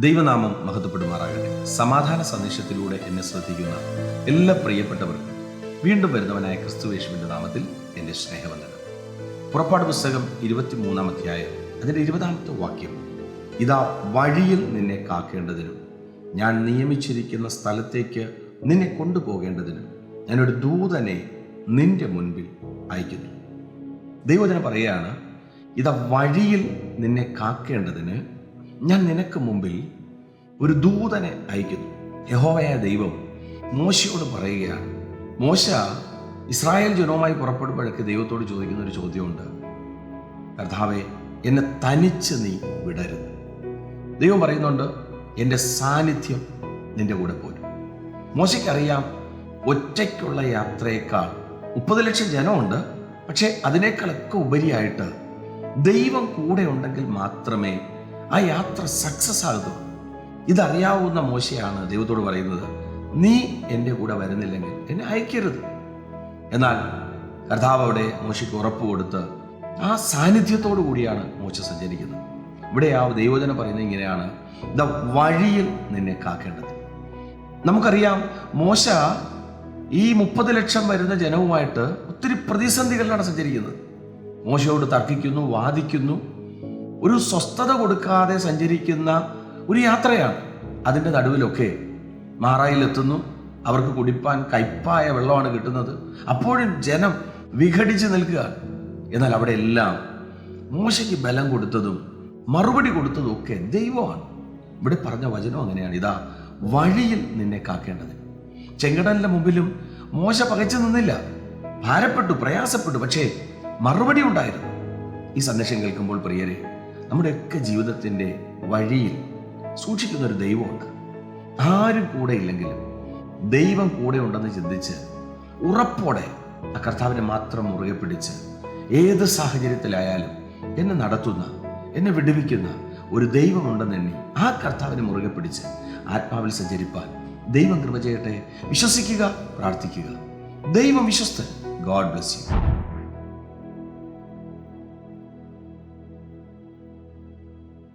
ദൈവനാമം മഹത്വപ്പെടുമാറാകട്ടെ. സമാധാന സന്ദേശത്തിലൂടെ എന്നെ ശ്രദ്ധിക്കുന്ന എല്ലാ പ്രിയപ്പെട്ടവർക്കും വീണ്ടും വരുന്നവനായ ക്രിസ്തുവേശുവിന്റെ നാമത്തിൽ എന്റെ സ്നേഹവന്ദനം. പുറപ്പാട് പുസ്തകം ഇരുപത്തിമൂന്നാം അധ്യായം അതിന്റെ ഇരുപതാമത്തെ വാക്യം. ഇതാ വഴിയിൽ നിന്നെ കാക്കേണ്ടതിനും ഞാൻ നിയമിച്ചിരിക്കുന്ന സ്ഥലത്തേക്ക് നിന്നെ കൊണ്ടുപോകേണ്ടതിനും ഞാനൊരു ദൂതനെ നിന്റെ മുൻപിൽ അയക്കുന്നു. ദൈവജന പറയുകയാണ് ഇതാ വഴിയിൽ നിന്നെ കാക്കേണ്ടതിന് ഞാൻ നിനക്ക് മുമ്പിൽ ഒരു ദൂതനെ അയക്കുന്നു. യഹോവയായ ദൈവം മോശയോട് പറയുകയാണ്. മോശ ഇസ്രായേൽ ജനവുമായി പുറപ്പെടുമ്പോഴൊക്കെ ദൈവത്തോട് ചോദിക്കുന്ന ഒരു ചോദ്യമുണ്ട്. കർത്താവെ എന്നെ തനിച്ച് നീ വിടരുത്. ദൈവം പറയുന്നുണ്ട് എന്റെ സാന്നിധ്യം നിന്റെ കൂടെ പോരും. മോശയ്ക്കറിയാം ഒറ്റയ്ക്കുള്ള യാത്രയേക്കാൾ മുപ്പത് ലക്ഷം ജനമുണ്ട്. പക്ഷേ അതിനേക്കാളൊക്കെ ഉപരിയായിട്ട് ദൈവം കൂടെ ഉണ്ടെങ്കിൽ മാത്രമേ ആ യാത്ര സക്സസ് ആകുന്നു. ഇതറിയാവുന്ന മോശയാണ് ദൈവത്തോട് പറയുന്നത്. നീ എന്റെ കൂടെ വരുന്നില്ലെങ്കിൽ എന്നെ അയക്കരുത്. എന്നാൽ കർത്താവ് അവിടെ മോശയ്ക്ക് ഉറപ്പ് കൊടുത്ത് ആ സാന്നിധ്യത്തോടു കൂടിയാണ് മോശ സഞ്ചരിക്കുന്നത്. ഇവിടെ ആ ദൈവജനം പറയുന്നത് ഇങ്ങനെയാണ്. ദ വഴിയിൽ നിന്നെ കാക്കേണ്ടത്. നമുക്കറിയാം മോശ ഈ മുപ്പത് ലക്ഷം വരുന്ന ജനവുമായിട്ട് ഒത്തിരി പ്രതിസന്ധികളിലാണ് സഞ്ചരിക്കുന്നത്. മോശയോട് തർക്കിക്കുന്നു വാദിക്കുന്നു ഒരു സ്വസ്ഥത കൊടുക്കാതെ സഞ്ചരിക്കുന്ന ഒരു യാത്രയാണ് അതിന്റെ നടുവിലൊക്കെ. മാറായിലെത്തുന്നു. അവർക്ക് കുടിപ്പാൻ കയ്പായ വെള്ളമാണ് കിട്ടുന്നത്. അപ്പോഴും ജനം വിഘടിച്ച് നിൽക്കുകയാണ്. എന്നാൽ അവിടെ എല്ലാം മോശയ്ക്ക് ബലം കൊടുത്തതും മറുപടി കൊടുത്തതും ഒക്കെ ദൈവമാണ്. ഇവിടെ പറഞ്ഞ വചനം അങ്ങനെയാണ്. ഇതാ വഴിയിൽ നിന്നെ കാക്കേണ്ടത്. ചെങ്കടലിന്റെ മുമ്പിലും മോശ പകച്ചു നിന്നില്ല. ഭാരപ്പെട്ടു പ്രയാസപ്പെട്ടു പക്ഷേ മറുപടി ഉണ്ടായിരുന്നു. ഈ സന്ദേശം കേൾക്കുമ്പോൾ പ്രിയരെ നമ്മുടെയൊക്കെ ജീവിതത്തിന്റെ വഴിയിൽ സൂക്ഷിക്കുന്ന ഒരു ദൈവമുണ്ട്. ആരും കൂടെ ഇല്ലെങ്കിലും ദൈവം കൂടെ ഉണ്ടെന്ന് ചിന്തിച്ച് ഉറപ്പോടെ ആ കർത്താവിനെ മാത്രം മുറുകെ പിടിച്ച് ഏത് സാഹചര്യത്തിലായാലും എന്നെ നടത്തുന്ന എന്നെ വിടുവിക്കുന്ന ഒരു ദൈവമുണ്ടെന്ന് എണ്ണി ആ കർത്താവിനെ മുറുകെ പിടിച്ച് ആത്മാവിൽ സഞ്ചരിപ്പാൻ ദൈവം കൃപ ചെയ്യട്ടെ. വിശ്വസിക്കുക പ്രാർത്ഥിക്കുക. ദൈവം വിശ്വസ്തൻ. God bless you